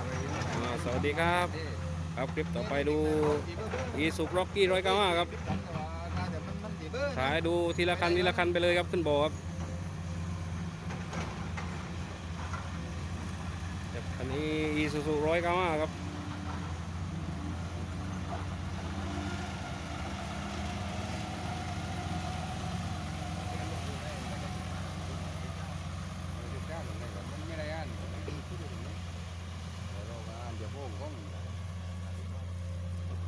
อ่าสวัสดีครับ ครับคลิปต่อไปดูอีสุกร็อกกี้ร้อยเก้าห้าครับถ่ายดูทีละคันทีละคันไปเลยครับขึ้นบอครับครับคันนี้อีสุสุร้อยเก้าห้าครับ ไม่ได้อ่านเราอ่านเดี๋ยวพวกผม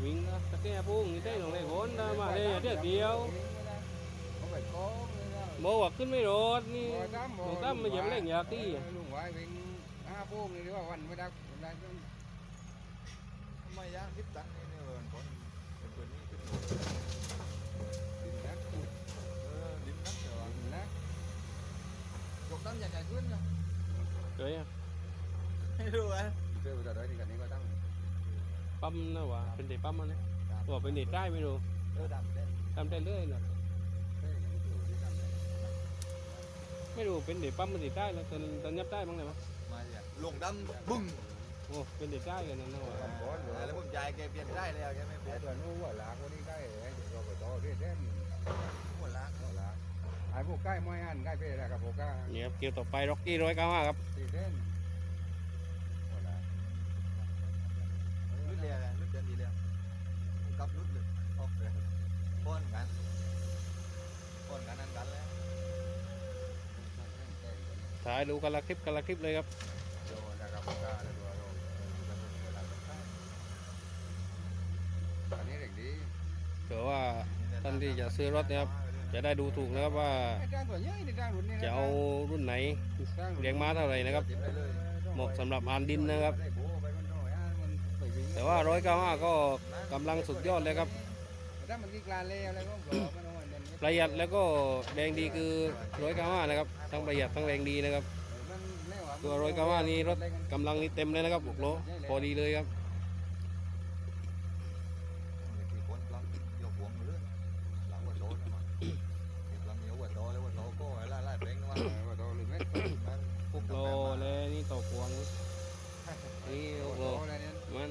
วิ่งนะ ตะแก่ปุ้งนี่ได้ลงเลยคนได้มาเลยเดียวเดียวเขาไปโก้เลยนะบอกว่าขึ้นไม่รอดนี่หนูตั้มมาเหยียบเล่งอยากที่ลุงไว้เป็นห้าพวกนี่หรือว่าวันไม่ได้ไม่ได้ก็ทำไมย่างทิพตันนี่เนี่ยมันคนเป็นตัวนี้เป็นตัวดินนักเออดินนักเดี๋ยวดินนักยกตั้งใหญ่ๆขึ้นนะเกยอะไม่รู้อะเจอแต่ได้ที่กันนี้ก็ตั้งปั๊มนะวะเป็นเด็กปั๊มมันนะ บอกเป็นเด็กได้ไม่รู้เออดำเด่นทำได้เรื่อยนะไม่รู้เป็นเด็กปั๊มมันเด็กได้แล้วตอนตอนยับได้บ้างไหมวะมาเนี่ยลงดำบึ้งโอ้เป็นเด็กได้กันนะนะวะแล้วผมยายแกเปลี่ยนได้แล้วแกไม่เปลี่แต่ยนตัวนู้นว่าหลากวันนี้ใกล้เราไปต่อเรื่อยเรื่อยหัวล้างก็หลากไอ้พวกใกล้ไม่อ่านใกล้ไปแล้วกับพวกก้าเนี่ยครับเกี่ยวต่อไปร็อกกี้ร้อยเก้าห้าครับตีเส้นก็หลากรุดเรียกันรุดเดือนดีแล้ว กับรุดเลยออกเลยป้อนกันป้อนกันนั่นกันแล้วถ่ายดูกันละคลิปกันละคลิปเลยครับโดนะครับกก้าแล้วตัวเราอันนี้เด็กดีเผื่อว่าท่านที่จะซื้อรถนี่ยครับจะได้ดูถูกนะครับว่าจะเอารุ่นไหนเลี้ยงม้าเท่าไหร่นะครับเหมาะสำหรับอานดินนะครับ แต่ว่าร้อยเก้าห้าก็กำลังสุดยอดเลยครับ ถ้ามันกีกลาเล่อะไรก็รอมันเอาไว้เน้นประหยัดแล้วก็แรงดีคือร้อยเก้าห้านะครับ ทั้งประหยัดทั้งแรงดีนะครับ มันไม่ว่าตัวร้อยเก้าห้านี้รถกำลังนี่เต็มเลยนะครับหกโลพอดีเลยครับ ที่คนกลางยกหัวมือหลังหัวโตนะมันกลางยกหัวโตแล้วหัวโตก็ไล่ไล่เพลงว่า เออว่าตัวลึกเม็ด มัน หกโลเลยนี่ต่อพวงนี่หกโล ตัวอะไรเนี่ย มัน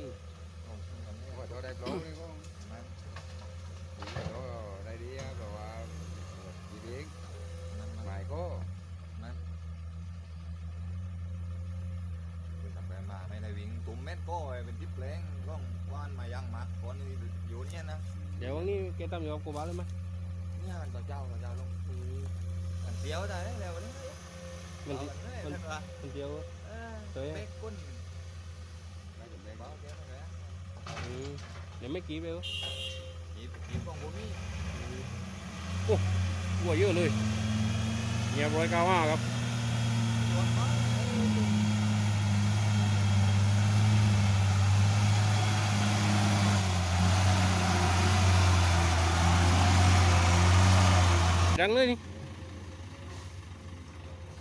ว่าตัวได้โปรนี่ก็ตัวได้ดีอะแบบว่าดีดีหมายก็ ทำไปมาไม่ได้วิ่งตุ้มเม็ด ก็เป็นทิปแรงร่องว่านมายังมาก่อนนี่อยู่เนี่ยนะเดี๋ยววันนี้แกตั้มอยู่กับกูบ้าเลยไหมเนี่ยต่อเจ้าต่อเจ้าลงอืมมันเสียวได้แล้ววันนี้มันเอาสิกันเลยท่านว่ามันเดียวเออเฮ้ยเป๊กกุ้นได้ถึงได้เบาเสียวนะอืมเดี๋ยวไม่กี่เบลจีบจีบของผมนี่หัวเยอะเลยเนี่ยร้อยเก้าห้าครับ ชวนมา ดังเลยนี่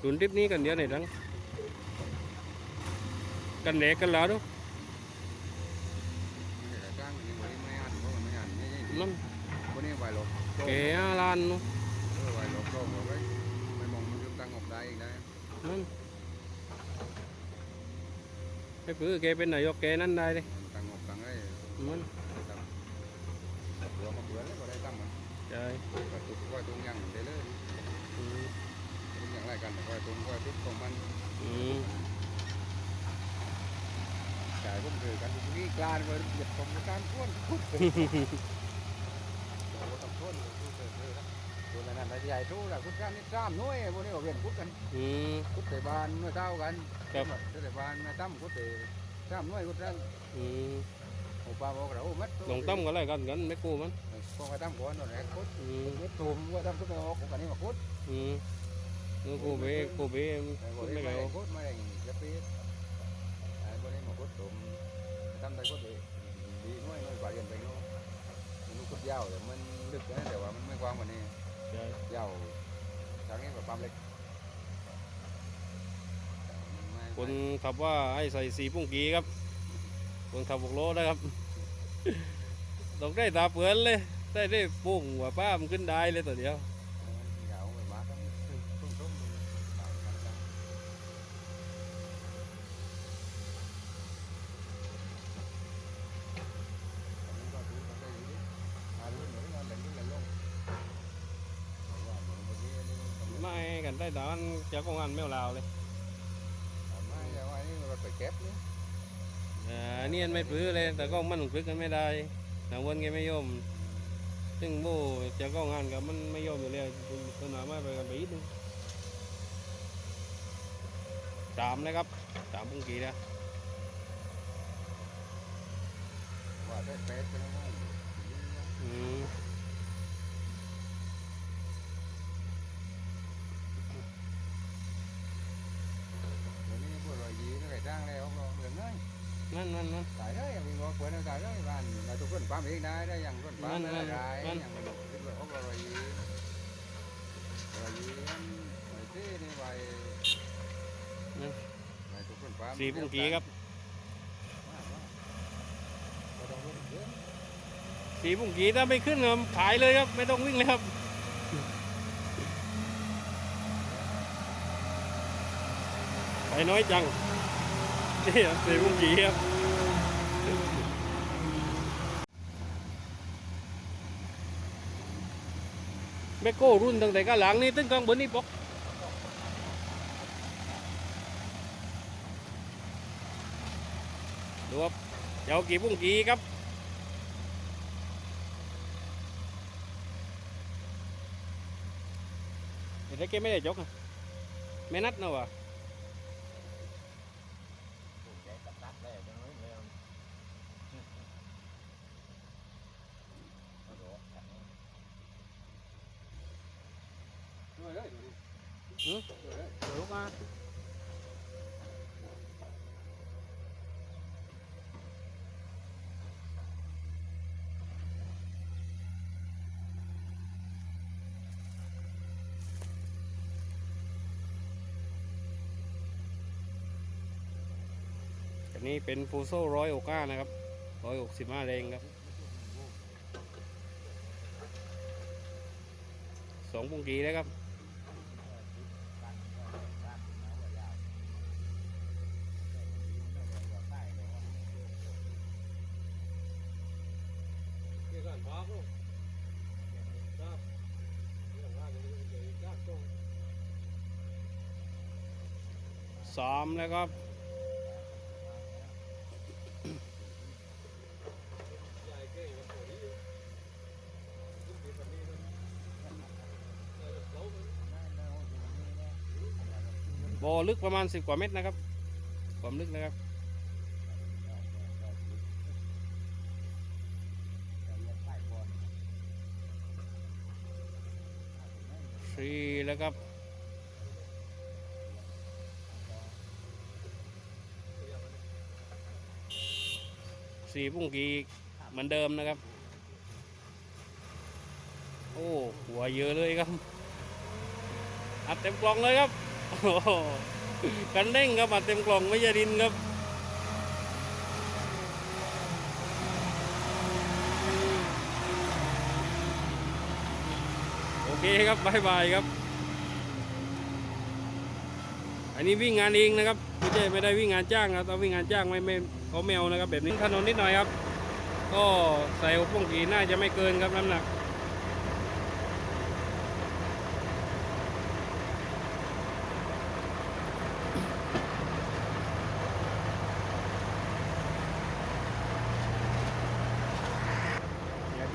ตุนทริปนี้กันเดียวไหนดัง กันเด็กกันแล้วดูจ้างนี่วันนี้ไม่อ่านเพราะมันไม่อ่านไม่ใช่มันวันนี้ไหวหลบเก๋อาลานนูเออไหวหลบโลกเอาไว้ไม่มองมันตั้งออกได้อีกได้นั่นไอ้ปื้อแกเป็นนายกแกนั่นได้เลยตั้งออกตั้งได้มัน หัวมาเบื่อแล้วก็ได้ตั้งมัน ใช่ก็ตุกก็ตุงยังได้เลยอืมตุงยังไรกันก็ตุงก็ตุกของมันอืมจ่ายพวกเธอกันนี่กลานไปเหยียบของการพ้นคุดโอ้ต้องพ้นคุดเธอเธอตัวนั้นใหญ่ทู่ละคุดกันนี่ซ้ำน้อยพวกนี้ก็เวียนคุดกันอืมคุดเตะบานเมื่อเท่ากันครับเตะบานมาตั้มคุดเตะซ้ำน้อยคุดนั้นอืมโอ้ป้าบอกเรามัดลงต้มกันอะไรกันกันไม่กู้มัน พอมาตั้มก่อนตอนแรกคุดอืมคุดตุ่มว่าตั้มคุดไปออกกันนี่มาคุดอืมกู้เบ้กู้เบ้ไอ้พวกู้กไม่นี้เร็วคุดไม่ได้จะปีดไอ้พวกนี้มาคุดตุ่มตั้มได้คุดดีดีน้อยน้อยกว่าเรียนไปน้อยมันคุดยาวแต่มันลึกนะแต่ว่ามันไม่กว้างกว่านี้ยาวทางนี้แบบปั๊มเล็กคนขับว่าให้ใส่สีปุ้งกีครับคนขับหกโลนะครับต้องได้ตาเปือนเลย ได้ได้ปุ่งว่าป้ามขึ้นได้เลยตัวเดียว Gạo rồi bác á. Xuống xuống đi. Bảo cạnh ไม่กันได้ดานเจ้เของงานไม่เอาลาวเลยอ่าเนี่อันไม่ปลื้นเลยแต่ก็มันปลื้นกันไม่ได้หนังวนแกไม่ย่อม ซึ่งโม่เจ้าของงานกับมันไม่ยอมอยู่แล้วตัวหนาไม่ไปกันไปอีกนึงสามเลยครับสามปุงกีนะว่าได้เป็ดกันแล้วว่าอืม เดี๋ยวนี้พวกเรายี nó phải trang này ông lo đường đấy นั่นนั่นนั่น tại đấy mình có quên nó tại đấy bạn là tụi con bám đi đây đây rằng con bám Vâng, đây là vâng, cái vâng. rằng mình cái vợ ông lo rồi gì rồi gì em rồi thế đi vậy Vâng. này tụi con bám สี่ปุงกีครับ có đâu có được สี่ปุงกีถ้าไม่ขึ้นก็ขายเลยครับ ไม่ต้องวิ่งเลยครับไปน้อยจัง นี่ครับสี่ปุงกีครับแมคโก้รุ่นตั้งแต่ก้าหลังนี่ตึ้งกลางบนนี่ปกดูครับเจ้ากี่ปุ้งกีครับเดี๋ยวแกไม่ได้จกอะไม่นัดนะวะ Ừ. rồi đấy ลูกมาอันนี้เป็นฟูโซ่ร้อยโอก้านะครับร้อยหกสิบห้าแรงครับสองปุ่งกีแล้วครับ สามแล้วครับบ่อลึกประมาณสิบกว่าเมตรนะครับ ความลึกนะครับ สี่ แล้วครับ สี่ปุ้งกีเหมือนเดิมนะครับ โอ้หัวเยอะเลยครับ อัดเต็มกล่องเลยครับโอ้กันเด้งครับอัดเต็มกล่องไม่ใช่ดินครับโอเคครับบายบายครับ อันนี้วิ่งงานเองนะครับไม่ใช่ไม่ได้วิ่งงานจ้างครับถ้าวิ่งงานจ้างไม่ไม่เขาไม่เอานะครับ แบบนี้ถนนนิดหน่อยครับ ก็ใส่พวกกีน่าจะไม่เกินครับน้ำหนัก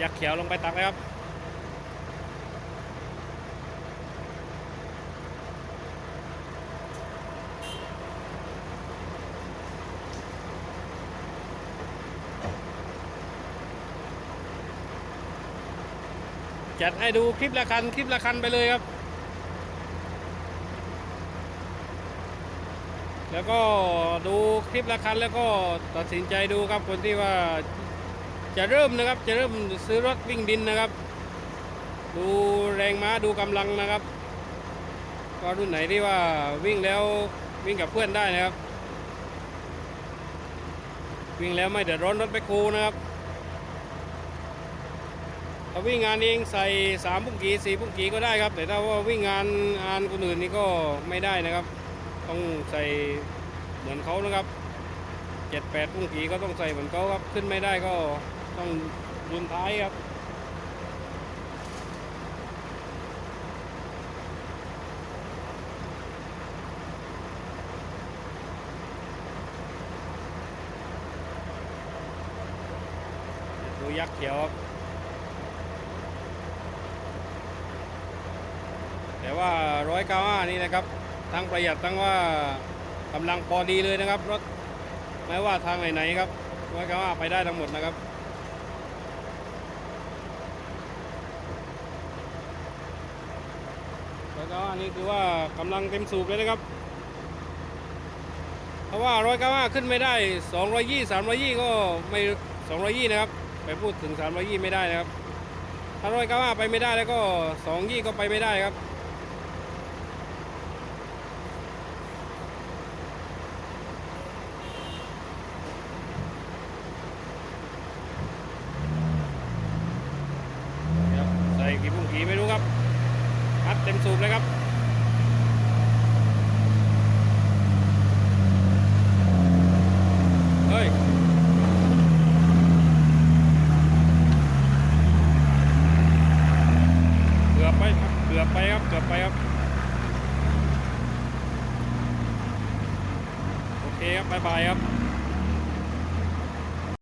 ยักเขียวลงไปตักเลยครับ จัดให้ดูคลิปละคันคลิปละคันไปเลยครับ แล้วก็ดูคลิปละคันแล้วก็ตัดสินใจดูครับคนที่ว่าจะเริ่มนะครับจะเริ่มซื้อรถวิ่งดินนะครับ ดูแรงม้าดูกำลังนะครับ ก็รุ่นไหนที่ว่าวิ่งแล้ววิ่งกับเพื่อนได้นะครับ วิ่งแล้วไม่เดือดร้อนรถไปโคนะครับ ถ้าวิ่งงานเองใส่สามพุ่งกีสี่พุ่งกีก็ได้ครับ แต่ถ้าว่าวิ่งงานงานคนอื่นนี่ก็ไม่ได้นะครับ ต้องใส่เหมือนเขานะครับเจ็ดแปดพุ่งกีก็ต้องใส่เหมือนเขาครับ ขึ้นไม่ได้ก็ต้องรุนท้ายครับดูยักษ์เขียวครับ ว่าร้อยเก้าห้านี่นะครับทั้งประหยัดทั้งว่ากำลังพอดีเลยนะครับรถไม่ว่าทางไหนๆครับร้อยเก้าห้าไปได้ทั้งหมดนะครับร้อยเก้าห้านี่คือว่ากำลังเต็มสูบเลยนะครับเพราะว่าร้อยเก้าห้าขึ้นไม่ได้สองร้อยยี่สามร้อยยี่ก็ไม่สองร้อยยี่นะครับไปพูดถึงสามร้อยยี่ไม่ได้นะครับถ้าร้อยเก้าห้าไปไม่ได้แล้วก็สองยี่ก็ไปไม่ได้ครับครับใส่กี่พุ่งกี่ไม่รู้ครับ อัดเต็มสูบเลยครับ เฮ้ย เกือบไปครับเกือบไปครับ เกือบไปครับ โอ